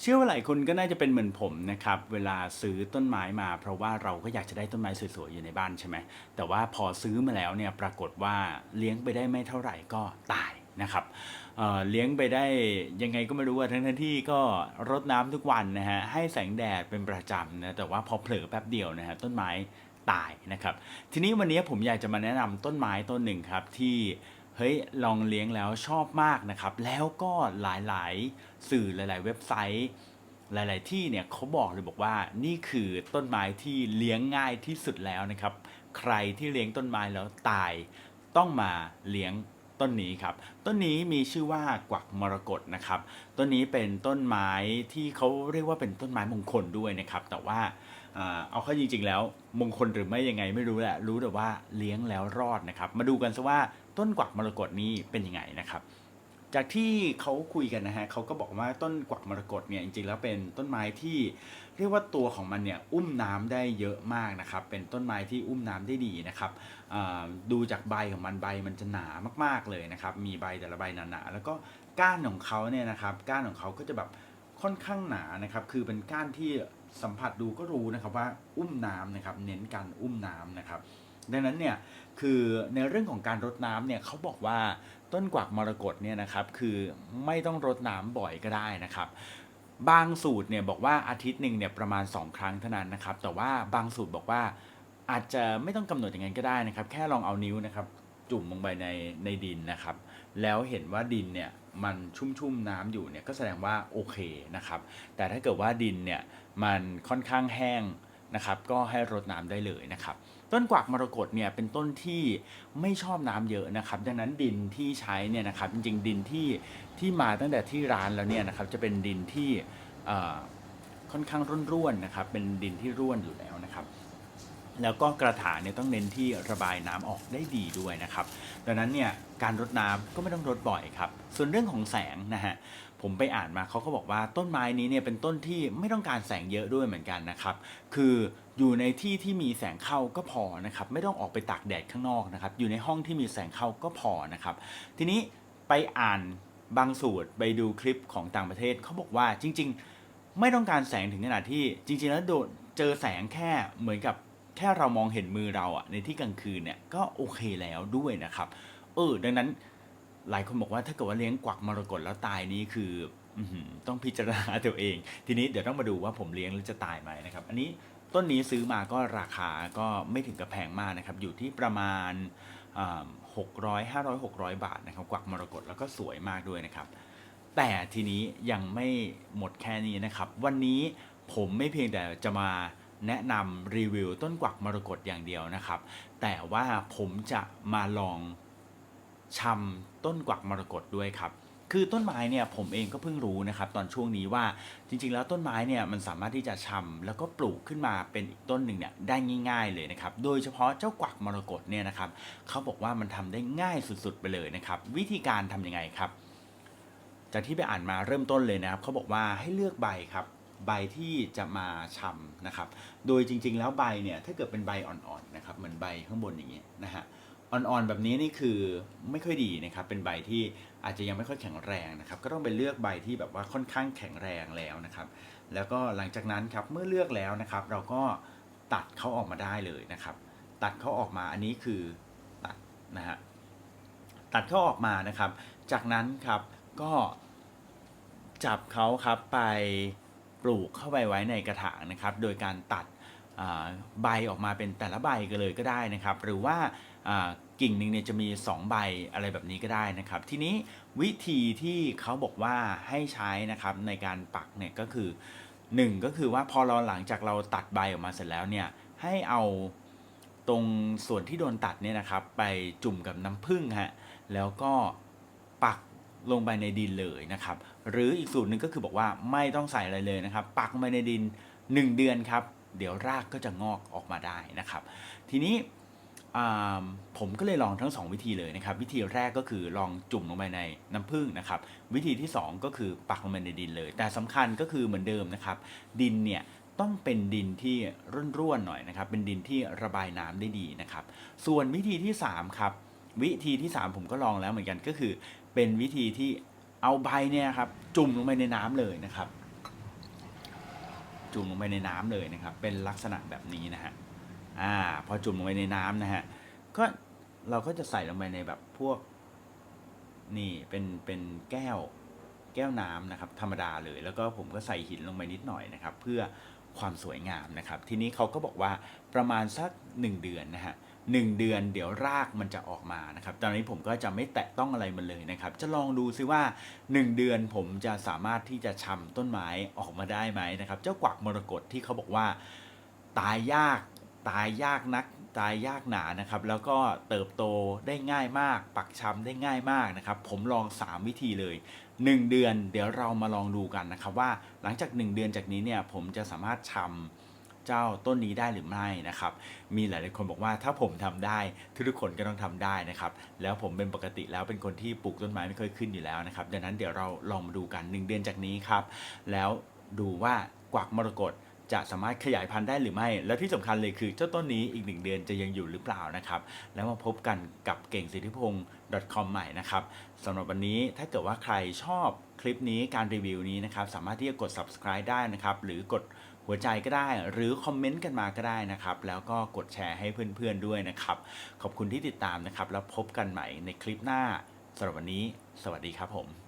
เชื่อว่าหลายคนก็น่าจะเป็นเหมือนผมนะครับเวลาซื้อต้นไม้มา เพราะว่าเราก็อยากจะได้ต้นไม้สวยๆอยู่ในบ้านใช่ไหมแต่ว่าพอซื้อมาแล้วเนี่ยปรากฏว่าเลี้ยงไปได้ไม่เท่าไหร่ก็ตายนะครับเเลี้ยงไปได้ยังไงก็ไม่รู้อะทั้งๆที่ก็รดน้ำทุกวันนะฮะให้แสงแดดเป็นประจำนะแต่ว่าพอเผลอแป๊บเดียวนะฮะต้นไม้ตายนะครับ ทีนี้วันนี้ผมอยากจะมาแนะนำต้นไม้ต้นหนึ่งครับที่ เฮ้ยลองเลี้ยงแล้วชอบมากนะครับ แล้วก็หลายๆ สื่อหลาย ๆ เว็บไซต์ หลาย ๆ ที่เนี่ยเขาบอกเลยบอกว่านี่คือต้นไม้ที่เลี้ยงง่ายที่สุดแล้วนะครับ ใครที่เลี้ยงต้นไม้แล้วตาย ต้องมาเลี้ยงต้นนี้ครับ ต้นนี้มีชื่อว่ากวักมรกตนะครับ ต้นนี้เป็นต้นไม้ที่เขาเรียกว่าเป็นต้นไม้มงคลด้วยนะครับ แต่ว่าอ่า เอาเข้าจริง ๆ แล้ว มงคลหรือไม่ยังไงไม่รู้แหละ รู้แต่ว่าเลี้ยงแล้วรอดนะครับ มาดูกันซะว่าต้นกวักมรกตนี้เป็นยังไงนะครับ จากที่เขาคุยกันนะฮะเขาก็บอกว่าต้นกวักมรกตเนี่ยจริงๆแล้วเป็นต้นไม้ที่เรียกว่าตัวของมันเนี่ยอุ้มน้ำได้เยอะมากนะครับ เป็นต้นไม้ที่อุ้มน้ำได้ดีนะครับดูจากใบของมันใบมันจะหนามากๆเลยนะครับ มีใบแต่ละใบหนาๆแล้วก็ก้านของเขาเนี่ยนะครับ ก้านของเขาก็จะแบบค่อนข้างหนานะครับ คือเป็นก้านที่ สัมผัสดูก็รู้นะครับว่าอุ้มน้ำนะครับเน้นการอุ้มน้ำนะครับ ดังนั้นเนี่ยคือในเรื่องของการรดน้ำเนี่ยเขาบอกว่าต้นกวักมรกตเนี่ยนะครับคือไม่ต้องรดน้ำบ่อยก็ได้นะครับบางสูตรเนี่ยบอกว่าอาทิตย์หนึ่งเนี่ยประมาณ 2 ครั้งเท่านั้นนะครับ แต่ว่าบางสูตรบอกว่าอาจจะไม่ต้องกำหนดอย่างนั้นก็ได้นะครับ แค่ลองเอานิ้วนะครับ จุ่มลงไปในในดินนะครับ แล้วเห็นว่าดินเนี่ยมันชุ่มๆน้ำอยู่เนี่ยก็แสดงว่าโอเคนะครับ แต่ถ้าเกิดว่าดินเนี่ยมันค่อนข้างแห้งนะครับก็ให้รดน้ำได้เลยนะครับ ต้นกวักมรกตเนี่ยเป็นต้นที่ไม่ชอบน้ำเยอะนะครับ ดังนั้นดินที่ใช้เนี่ยนะครับจริงๆดินที่ที่มาตั้งแต่ที่ร้านแล้วเนี่ยนะครับจะเป็นดินที่ค่อนข้างร่วนๆนะครับ เป็นดินที่ร่วนอยู่แล้วนะครับ แล้วก็กระถางเนี่ยต้องเน้นที่ระบายน้ำออกได้ดีด้วยนะครับ ดังนั้นเนี่ยการรดน้ำก็ไม่ต้องรดบ่อยครับ ส่วนเรื่องของแสงนะฮะผมไปอ่านมาเขาก็บอกว่าต้นไม้นี้เนี่ยเป็นต้นที่ไม่ต้องการแสงเยอะด้วยเหมือนกันนะครับ คืออยู่ในที่ที่มีแสงเข้าก็พอนะครับ ไม่ต้องออกไปตากแดดข้างนอกนะครับ อยู่ในห้องที่มีแสงเข้าก็พอนะครับ ทีนี้ไปอ่านบางสูตรไปดูคลิปของต่างประเทศเขาบอกว่าจริง ๆ ไม่ต้องการแสงถึงขนาดที่จริง ๆ แล้วโดนเจอแสงแค่เหมือนกับ แค่เรามองเห็นมือเราอะในที่กลางคืนเนี่ยก็โอเคแล้วด้วยนะครับเออดังนั้นหลายคนบอกว่าถ้าเกิดว่าเลี้ยงกวักมรกตแล้วตายนี่คืออต้องพิจารณาตัวเอง ทีนี้เดี๋ยวต้องมาดูว่าผมเลี้ยงแล้วจะตายไหมนะครับ อันนี้ต้นนี้ซื้อมาก็ราคาก็ไม่ถึงกับแพงมากนะครับ อยู่ที่ประมาณหกร้อยห้าร้อยหกร้อยบาทนะครับ กวักมรกตแล้วก็สวยมากด้วยนะครับ แต่ทีนี้ยังไม่หมดแค่นี้นะครับ วันนี้ผมไม่เพียงแต่จะมา แนะนำรีวิวต้นกวักมรกตอย่างเดียวนะครับ แต่ว่าผมจะมาลองชำต้นกวักมรกตด้วยครับ คือต้นไม้เนี่ยผมเองก็เพิ่งรู้นะครับตอนช่วงนี้ว่าจริงๆ แล้วต้นไม้เนี่ยมันสามารถที่จะชำแล้วก็ปลูกขึ้นมาเป็นอีกต้นหนึ่งเนี่ยได้ง่าย ๆเลยนะครับ โดยเฉพาะเจ้ากวักมรกตเนี่ยนะครับเขาบอกว่ามันทำได้ง่ายสุดๆไปเลยนะครับ วิธีการทำยังไงครับ จากที่ไปอ่านมาเริ่มต้นเลยนะครับเขาบอกว่าให้เลือกใบครับ ใบที่จะมาชำนะครับ โดยจริง ๆ แล้วใบเนี่ยถ้าเกิดเป็นใบอ่อนๆนะครับเหมือนใบข้างบนอย่างเงี้ยนะฮะอ่อนๆแบบนี้นี่คือไม่ค่อยดีนะครับ เป็นใบที่อาจจะยังไม่ค่อยแข็งแรงนะครับ ก็ต้องไปเลือกใบที่แบบว่าค่อนข้างแข็งแรงแล้วนะครับ แล้วก็หลังจากนั้นครับเมื่อเลือกแล้วนะครับ เราก็ตัดเขาออกมาได้เลยนะครับ ตัดเขาออกมาอันนี้คือตัดนะฮะตัดเขาออกมานะครับ จากนั้นครับก็จับเขาครับไป ลูกเข้าไปไว้ในกระถางนะครับ โดยการตัดใบออกมาเป็นแต่ละใบกันเลยก็ได้นะครับ หรือว่าอ่ากิ่งหนึ่งเนี่ยจะมี 2 ใบอะไรแบบนี้ก็ได้นะครับ ทีนี้วิธีที่เขาบอกว่าให้ใช้นะครับในการปักเนี่ยก็คือ 1 ก็คือว่าพอเราหลังจากเราตัดใบออกมาเสร็จแล้วเนี่ยให้เอาตรงส่วนที่โดนตัดเนี่ยนะครับ ไปจุ่มกับน้ำผึ้งฮะแล้วก็ปัก ลงไปในดินเลยนะครับ หรืออีกสูตรหนึ่งก็คือบอกว่าไม่ต้องใส่อะไรเลยนะครับ ปักลงไปในดิน 1 เดือนครับ เดี๋ยวรากก็จะงอกออกมาได้นะครับ ทีนี้ผมก็เลยลองทั้ง 2 วิธีเลยนะครับ วิธีแรกก็คือลองจุ่มลงไปในน้ำผึ้งนะครับ วิธีที่ 2 ก็คือปักลงไปในดินเลย แต่สำคัญก็คือเหมือนเดิมนะครับ ดินเนี่ยต้องเป็นดินที่ร่วนๆหน่อยนะครับ เป็นดินที่ระบายน้ำได้ดีนะครับ ส่วนวิธีที่ 3 ครับ วิธีที่ 3 ผมก็ลองแล้วเหมือนกันก็คือ เป็นวิธีที่เอาใบเนี่ยครับ จุ่มลงไปในน้ำเลยนะครับ จุ่มลงไปในน้ำเลยนะครับ เป็นลักษณะแบบนี้นะฮะอ่าพอจุ่มลงไปในน้ำนะฮะก็เราก็จะใส่ลงไปในแบบพวกนี่เป็นเป็นแก้วแก้วน้ำนะครับ ธรรมดาเลย แล้วก็ผมก็ใส่หินลงไปนิดหน่อยนะครับ เพื่อความสวยงามนะครับ ทีนี้เขาก็บอกว่าประมาณสัก 1 เดือนนะฮะ หนึ่งเดือนเดี๋ยวรากมันจะออกมานะครับ ตอนนี้ผมก็จะไม่แตะต้องอะไรมันเลยนะครับ จะลองดูซิว่า 1 เดือนผมจะสามารถที่จะชำต้นไม้ออกมาได้ไหมนะครับ เจ้ากวักมรกตที่เขาบอกว่าตายยากตายยากนักตายยากหนานะครับ แล้วก็เติบโตได้ง่ายมาก ปักชำได้ง่ายมากนะครับ ผมลอง 3 วิธีเลย 1 เดือน เดี๋ยวเรามาลองดูกันนะครับว่าหลังจาก 1 เดือนจากนี้เนี่ยผมจะสามารถชำ เจ้าต้นนี้ได้หรือไม่นะครับ มีหลายๆคนบอกว่าถ้าผมทำได้ทุกคนก็ต้องทำได้นะครับ แล้วผมเป็นปกติแล้วเป็นคนที่ปลูกต้นไม้ไม่ค่อยขึ้นอยู่แล้วนะครับ ดังนั้นเดี๋ยวเราลองมาดูกัน 1 เดือนจากนี้ครับ แล้วดูว่ากวักมรกตจะสามารถขยายพันธุ์ได้หรือไม่ และที่สำคัญเลยคือเจ้าต้นนี้อีกหนึ่งเดือนจะยังอยู่หรือเปล่านะครับ แล้วมาพบกันกับเก่งสิทธิพงศ์ .com ใหม่นะครับสำหรับวันนี้ถ้าเกิดว่าใครชอบคลิปนี้การรีวิวนี้นะครับ สามารถที่จะกด subscribe ได้นะครับ หรือกด หัวใจก็ได้ หรือคอมเมนต์กันมาก็ได้นะครับ แล้วก็กดแชร์ให้เพื่อนๆด้วยนะครับ ขอบคุณที่ติดตามนะครับ แล้วพบกันใหม่ในคลิปหน้าสำหรับวันนี้ สวัสดีครับผม